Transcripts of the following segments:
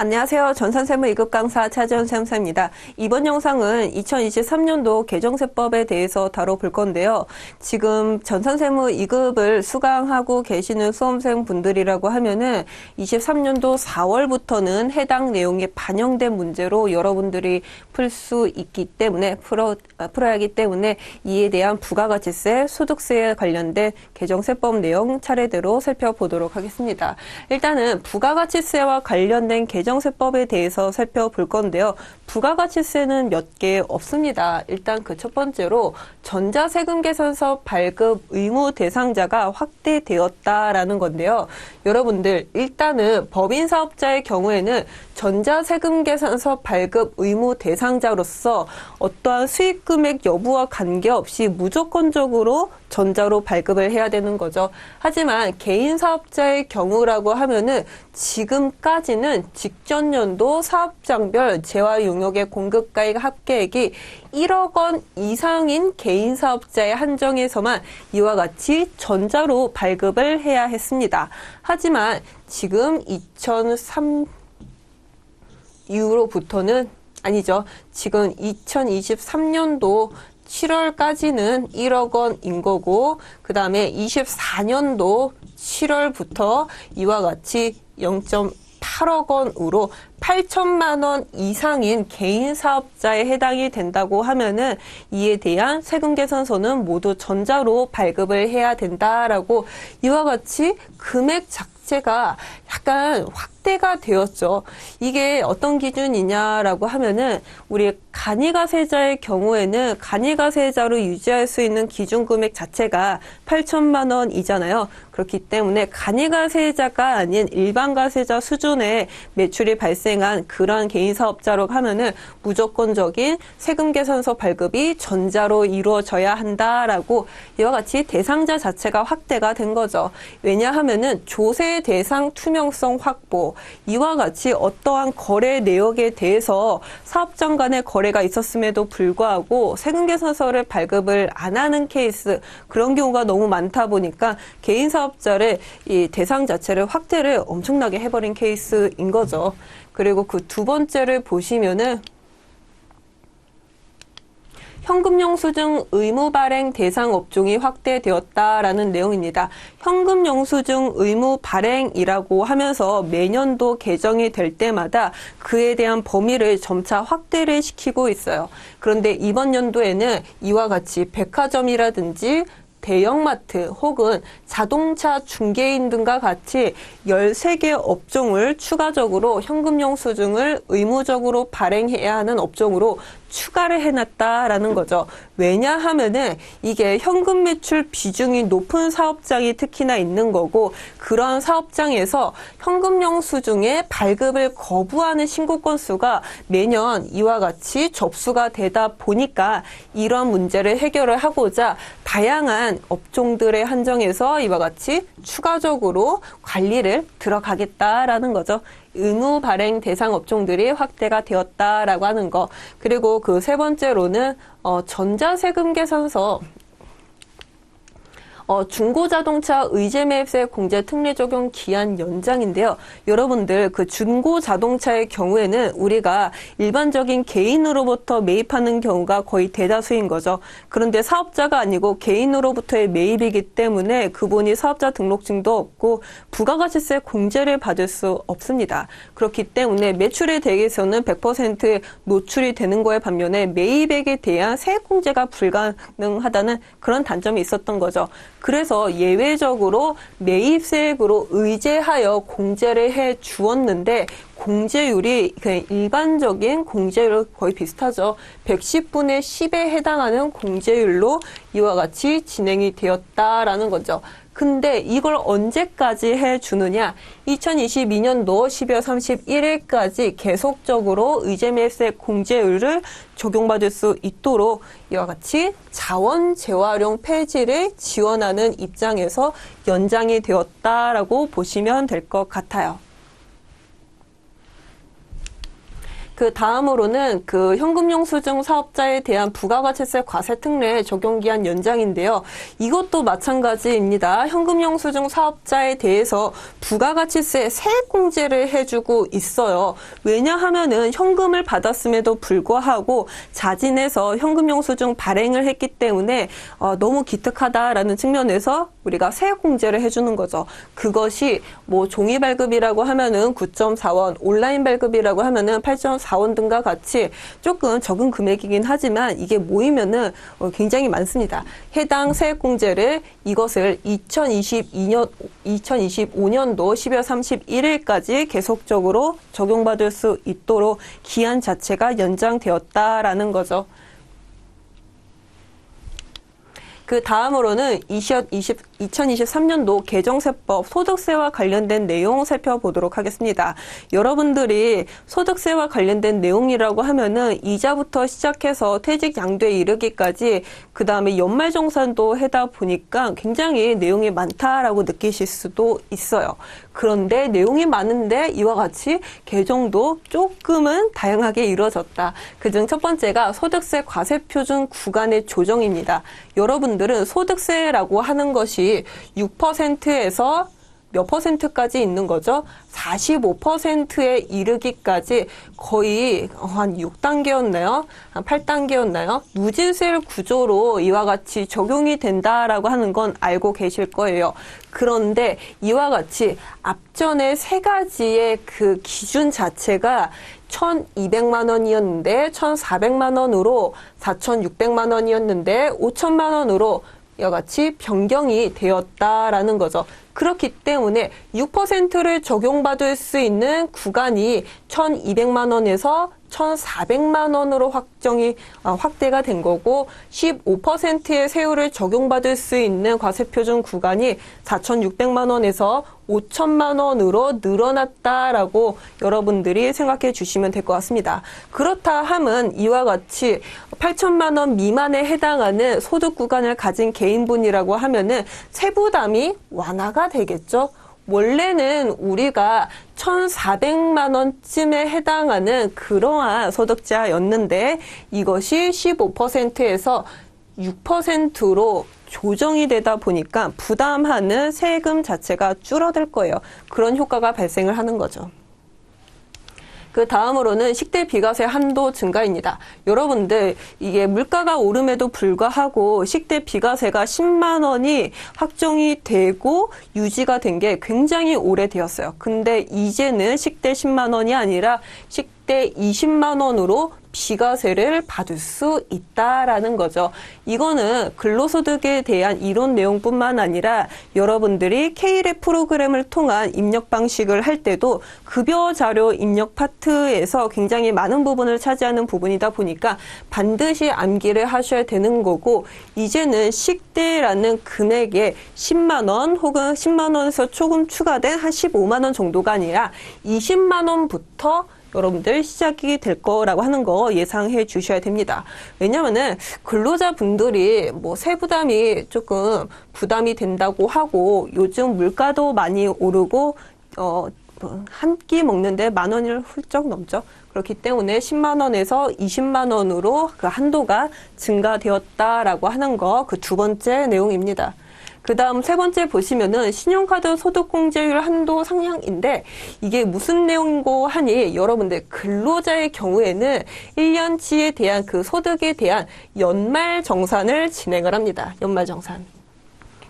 안녕하세요. 전산세무 2급 강사 차지원 세무사입니다. 이번 영상은 2023년도 개정세법에 대해서 다뤄볼 건데요. 지금 전산세무 2급을 수강하고 계시는 수험생 분들이라고 하면은 23년도 4월부터는 해당 내용이 반영된 문제로 여러분들이 풀 수 있기 때문에 풀어, 아, 풀어야 하기 때문에 이에 대한 부가가치세, 소득세에 관련된 개정세법 내용 차례대로 살펴보도록 하겠습니다. 일단은 부가가치세와 관련된 개정 세법에 대해서 살펴볼 건데요. 부가가치세는 몇 개 없습니다. 일단 그 첫 번째로 전자세금 계산서 발급 의무 대상자가 확대되었다라는 건데요. 여러분들 일단은 법인 사업자의 경우에는 전자세금 계산서 발급 의무 대상자로서 어떠한 수익 금액 여부와 관계없이 무조건적으로 전자로 발급을 해야 되는 거죠. 하지만 개인 사업자의 경우라고 하면은 지금까지는 직전 연도 사업장별 재화 용역의 공급가액 합계액이 1억 원 이상인 개인 사업자의 한정에서만 이와 같이 전자로 발급을 해야 했습니다. 하지만 지금 2003 이후로부터는 아니죠. 지금 2023년도 7월까지는 1억 원인 거고 그 다음에 24년도 7월부터 이와 같이 0.8억 원으로 8천만 원 이상인 개인 사업자에 해당이 된다고 하면은 이에 대한 세금 계산서는 모두 전자로 발급을 해야 된다라고 이와 같이 금액 자체가 약간 확대가 되었죠. 이게 어떤 기준이냐라고 하면은 우리 간이가세자의 경우에는 간이가세자로 유지할 수 있는 기준 금액 자체가 8천만 원이잖아요. 그렇기 때문에 간이가세자가 아닌 일반 가세자 수준의 매출이 발생한 그러한 개인 사업자로 하면은 무조건적인 세금 계산서 발급이 전자로 이루어져야 한다라고 이와 같이 대상자 자체가 확대가 된 거죠. 왜냐하면은 조세 대상 투명성 확보 이와 같이 어떠한 거래 내역에 대해서 사업장 간의 거래가 있었음에도 불구하고 세금 계산서를 발급을 안 하는 케이스 그런 경우가 너무 많다 보니까 개인 사업자를 이 대상 자체를 확대를 엄청나게 해버린 케이스인 거죠. 그리고 그 두 번째를 보시면은 현금 영수증 의무 발행 대상 업종이 확대되었다라는 내용입니다. 현금 영수증 의무 발행이라고 하면서 매년도 개정이 될 때마다 그에 대한 범위를 점차 확대를 시키고 있어요. 그런데 이번 연도에는 이와 같이 백화점이라든지 대형마트 혹은 자동차 중개인 등과 같이 13개 업종을 추가적으로 현금 영수증을 의무적으로 발행해야 하는 업종으로 추가를 해놨다라는 거죠. 왜냐하면은 이게 현금 매출 비중이 높은 사업장이 특히나 있는 거고 그러한 사업장에서 현금 영수증의 발급을 거부하는 신고 건수가 매년 이와 같이 접수가 되다 보니까 이런 문제를 해결을 하고자 다양한 업종들의 한정에서 이와 같이 추가적으로 관리를 들어가겠다라는 거죠. 의무 발행 대상 업종들이 확대가 되었다라고 하는 거. 그리고 그 세 번째로는 어, 전자세금 계산서 어, 중고자동차 의제매입세 공제 특례 적용 기한 연장인데요. 여러분들 그 중고자동차의 경우에는 우리가 일반적인 개인으로부터 매입하는 경우가 거의 대다수인 거죠. 그런데 사업자가 아니고 개인으로부터의 매입이기 때문에 그분이 사업자 등록증도 없고 부가가치세 공제를 받을 수 없습니다. 그렇기 때문에 매출에 대해서는 100% 노출이 되는 거에 반면에 매입액에 대한 세액 공제가 불가능하다는 그런 단점이 있었던 거죠. 그래서 예외적으로 매입세액으로 의제하여 공제를 해 주었는데 공제율이 그냥 일반적인 공제율 거의 비슷하죠. 110분의 10에 해당하는 공제율로 이와 같이 진행이 되었다라는 거죠. 근데 이걸 언제까지 해 주느냐? 2022년도 12월 31일까지 계속적으로 의제매세 공제율을 적용받을 수 있도록 이와 같이 자원 재활용 폐지를 지원하는 입장에서 연장이 되었다라고 보시면 될 것 같아요. 그 다음으로는 그 현금영수증 사업자에 대한 부가가치세 과세 특례 적용 기한 연장인데요. 이것도 마찬가지입니다. 현금영수증 사업자에 대해서 부가가치세 세액 공제를 해주고 있어요. 왜냐하면은 현금을 받았음에도 불구하고 자진해서 현금영수증 발행을 했기 때문에 어, 너무 기특하다라는 측면에서 우리가 세액 공제를 해주는 거죠. 그것이 뭐 종이 발급이라고 하면은 9.4원, 온라인 발급이라고 하면은 8.4원 등과 같이 조금 적은 금액이긴 하지만 이게 모이면은 어, 굉장히 많습니다. 해당 세액 공제를 이것을 2022년 2025년도 12월 31일까지 계속적으로 적용받을 수 있도록 기한 자체가 연장되었다라는 거죠. 그 다음으로는 20, 2023년도 개정세법 소득세와 관련된 내용 살펴보도록 하겠습니다. 여러분들이 소득세와 관련된 내용이라고 하면은 이자부터 시작해서 퇴직 양도에 이르기까지 그 다음에 연말정산도 해다 보니까 굉장히 내용이 많다라고 느끼실 수도 있어요. 그런데 내용이 많은데 이와 같이 개정도 조금은 다양하게 이루어졌다. 그중 첫 번째가 소득세 과세표준 구간의 조정입니다. 여러분들은 소득세라고 하는 것이 6%에서 몇 퍼센트까지 있는 거죠? 45%에 이르기까지 거의 한 6단계였나요? 한 8단계였나요? 누진세 구조로 이와 같이 적용이 된다라고 하는 건 알고 계실 거예요. 그런데 이와 같이 앞전에 세 가지의 그 기준 자체가 1,200만 원이었는데 1,400만 원으로 4,600만 원이었는데 5천만 원으로 이와 같이 변경이 되었다라는 거죠. 그렇기 때문에 6%를 적용받을 수 있는 구간이 1,200만 원에서 1,400만 원으로 확정이 아, 확대가 된 거고 15%의 세율을 적용받을 수 있는 과세 표준 구간이 4,600만 원에서 5천만 원으로 늘어났다라고 여러분들이 생각해 주시면 될 것 같습니다. 그렇다 함은 이와 같이 8천만 원 미만에 해당하는 소득 구간을 가진 개인분이라고 하면은 세부담이 완화가 되겠죠. 원래는 우리가 1,400만 원쯤에 해당하는 그러한 소득자였는데 이것이 15%에서 6%로 조정이 되다 보니까 부담하는 세금 자체가 줄어들 거예요. 그런 효과가 발생을 하는 거죠. 그 다음으로는 식대 비과세 한도 증가입니다. 여러분들 이게 물가가 오름에도 불구하고 식대 비과세가 10만 원이 확정이 되고 유지가 된 게 굉장히 오래되었어요. 근데 이제는 식대 10만 원이 아니라 식대 20만 원으로 비과세를 받을 수 있다라는 거죠. 이거는 근로소득에 대한 이론 내용뿐만 아니라 여러분들이 K랩 프로그램을 통한 입력 방식을 할 때도 급여 자료 입력 파트에서 굉장히 많은 부분을 차지하는 부분이다 보니까 반드시 암기를 하셔야 되는 거고 이제는 식대라는 금액에 10만 원 혹은 10만 원에서 조금 추가된 한 15만 원 정도가 아니라 20만 원부터 여러분들 시작이 될 거라고 하는 거 예상해 주셔야 됩니다. 왜냐면은 근로자분들이 뭐 세부담이 조금 부담이 된다고 하고 요즘 물가도 많이 오르고 어, 한 끼 먹는데 만 원을 훌쩍 넘죠. 그렇기 때문에 10만 원에서 20만 원으로 그 한도가 증가되었다라고 하는 거 그 두 번째 내용입니다. 그 다음 세 번째 보시면은 신용카드 소득공제율 한도 상향인데 이게 무슨 내용이고 하니 여러분들 근로자의 경우에는 1년치에 대한 그 소득에 대한 연말 정산을 진행을 합니다. 연말 정산.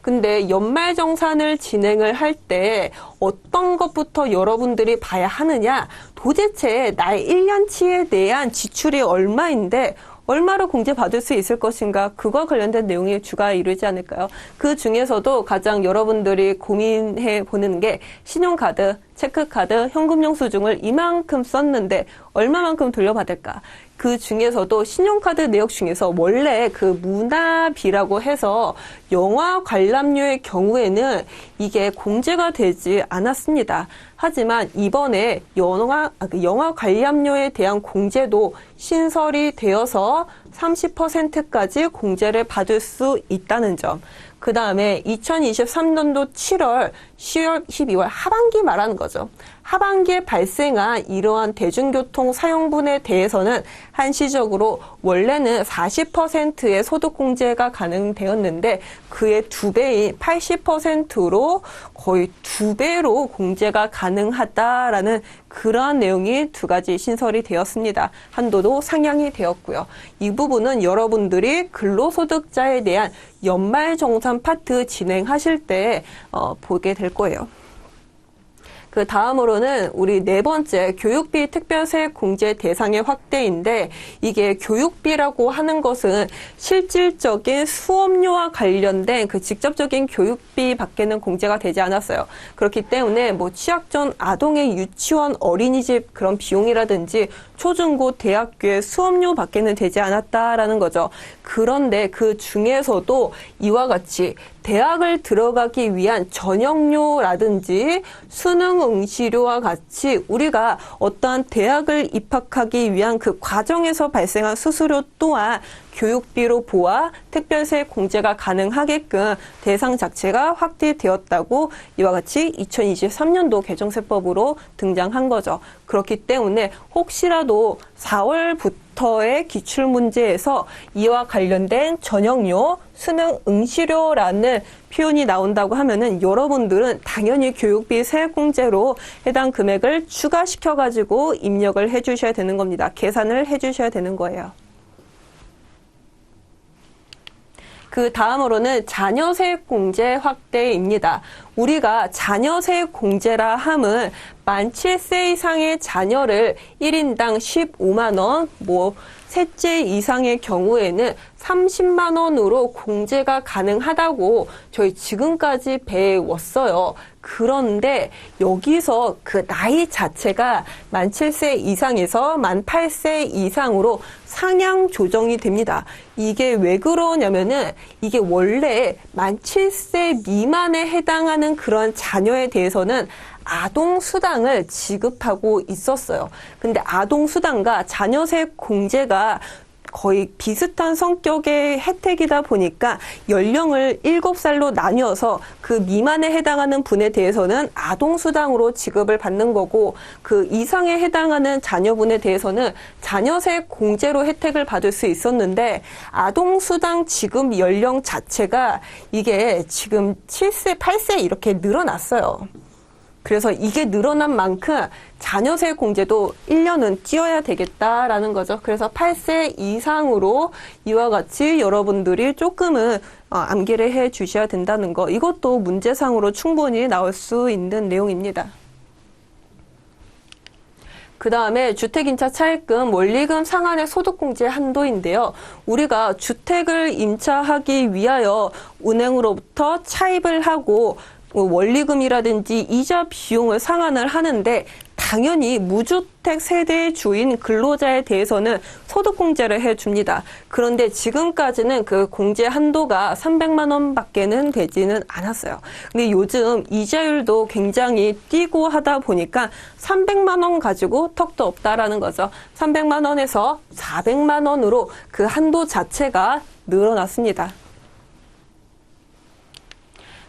근데 연말 정산을 진행을 할 때 어떤 것부터 여러분들이 봐야 하느냐? 도대체 나의 1년치에 대한 지출이 얼마인데 얼마로 공제받을 수 있을 것인가 그와 관련된 내용이 주가 이루지 않을까요? 그 중에서도 가장 여러분들이 고민해 보는 게 신용카드, 체크카드, 현금영수증을 이만큼 썼는데 얼마만큼 돌려받을까? 그 중에서도 신용카드 내역 중에서 원래 그 문화비라고 해서 영화 관람료의 경우에는 이게 공제가 되지 않았습니다. 하지만 이번에 영화, 아, 그 영화 관람료에 대한 공제도 신설이 되어서 30%까지 공제를 받을 수 있다는 점. 그 다음에 2023년도 7월, 10월, 12월 하반기 말하는 거죠. 하반기에 발생한 이러한 대중교통 사용분에 대해서는 한시적으로 원래는 40%의 소득공제가 가능되었는데 그의 두 배인 80%로 거의 두 배로 공제가 가능하다라는 그러한 내용이 두 가지 신설이 되었습니다. 한도도 상향이 되었고요. 이 부분은 여러분들이 근로소득자에 대한 연말정산 파트 진행하실 때 어, 보게 될 거예요. 그 다음으로는 우리 네 번째 교육비 특별세액 공제 대상의 확대인데 이게 교육비라고 하는 것은 실질적인 수업료와 관련된 그 직접적인 교육비 밖에는 공제가 되지 않았어요. 그렇기 때문에 뭐 취약 전 아동의 유치원 어린이집 그런 비용이라든지 초중고 대학교의 수업료 밖에는 되지 않았다라는 거죠. 그런데 그 중에서도 이와 같이 대학을 들어가기 위한 전형료라든지 수능 응시료와 같이 우리가 어떠한 대학을 입학하기 위한 그 과정에서 발생한 수수료 또한 교육비로 보아 특별세 공제가 가능하게끔 대상 자체가 확대되었다고 이와 같이 2023년도 개정세법으로 등장한 거죠. 그렇기 때문에 혹시라도 4월부터 의 기출 문제에서 이와 관련된 전형료, 수능 응시료라는 표현이 나온다고 하면은 여러분들은 당연히 교육비 세액공제로 해당 금액을 추가시켜 가지고 입력을 해 주셔야 되는 겁니다. 계산을 해 주셔야 되는 거예요. 그 다음으로는 자녀 세액 공제 확대입니다. 우리가 자녀 세액 공제라 함은 만 7세 이상의 자녀를 1인당 15만 원, 뭐 셋째 이상의 경우에는 30만 원으로 공제가 가능하다고 저희 지금까지 배웠어요. 그런데 여기서 그 나이 자체가 만 7세 이상에서 만 8세 이상으로 상향 조정이 됩니다. 이게 왜 그러냐면은 이게 원래 만 7세 미만에 해당하는 그런 자녀에 대해서는 아동 수당을 지급하고 있었어요. 근데 아동 수당과 자녀세 공제가 거의 비슷한 성격의 혜택이다 보니까 연령을 7살로 나뉘어서 그 미만에 해당하는 분에 대해서는 아동수당으로 지급을 받는 거고 그 이상에 해당하는 자녀분에 대해서는 자녀세 공제로 혜택을 받을 수 있었는데 아동수당 지급 연령 자체가 이게 지금 7세, 8세 이렇게 늘어났어요. 그래서 이게 늘어난 만큼 자녀세 공제도 1년은 띄어야 되겠다라는 거죠. 그래서 8세 이상으로 이와 같이 여러분들이 조금은 어, 암기를 해 주셔야 된다는 거. 이것도 문제상으로 충분히 나올 수 있는 내용입니다. 그 다음에 주택임차 차입금 원리금 상한의 소득공제 한도인데요. 우리가 주택을 임차하기 위하여 은행으로부터 차입을 하고 뭐 원리금이라든지 이자 비용을 상환을 하는데 당연히 무주택 세대 주인 근로자에 대해서는 소득공제를 해줍니다. 그런데 지금까지는 그 공제 한도가 300만 원밖에는 되지는 않았어요. 근데 요즘 이자율도 굉장히 뛰고 하다 보니까 300만 원 가지고 턱도 없다라는 거죠. 300만 원에서 400만 원으로 그 한도 자체가 늘어났습니다.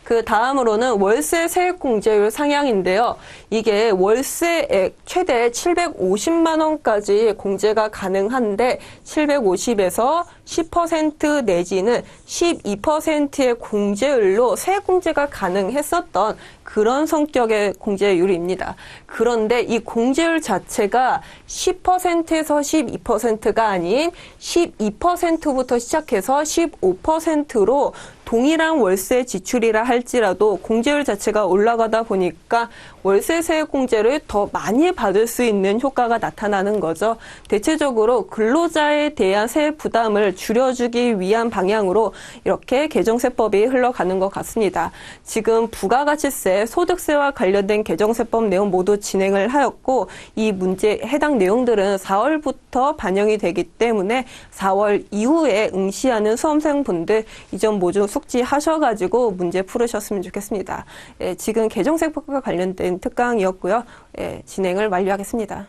그 다음으로는 월세 세액 공제율 상향인데요. 이게 월세액 최대 750만 원까지 공제가 가능한데 750에서 10% 내지는 12%의 공제율로 세액 공제가 가능했었던 그런 성격의 공제율입니다. 그런데 이 공제율 자체가 10%에서 12%가 아닌 12%부터 시작해서 15%로 동일한 월세 지출이라 할지라도 공제율 자체가 올라가다 보니까 월세 세액 공제를 더 많이 받을 수 있는 효과가 나타나는 거죠. 대체적으로 근로자에 대한 세액 부담을 줄여주기 위한 방향으로 이렇게 개정세법이 흘러가는 것 같습니다. 지금 부가가치세, 소득세와 관련된 개정세법 내용 모두 진행을 하였고 이 문제 해당 내용들은 4월부터 반영이 되기 때문에 4월 이후에 응시하는 수험생분들 이 점 모두 숙지하셔가지고 문제 풀으셨으면 좋겠습니다. 예, 지금 개정세법과 관련된 특강이었고요. 예, 진행을 완료하겠습니다.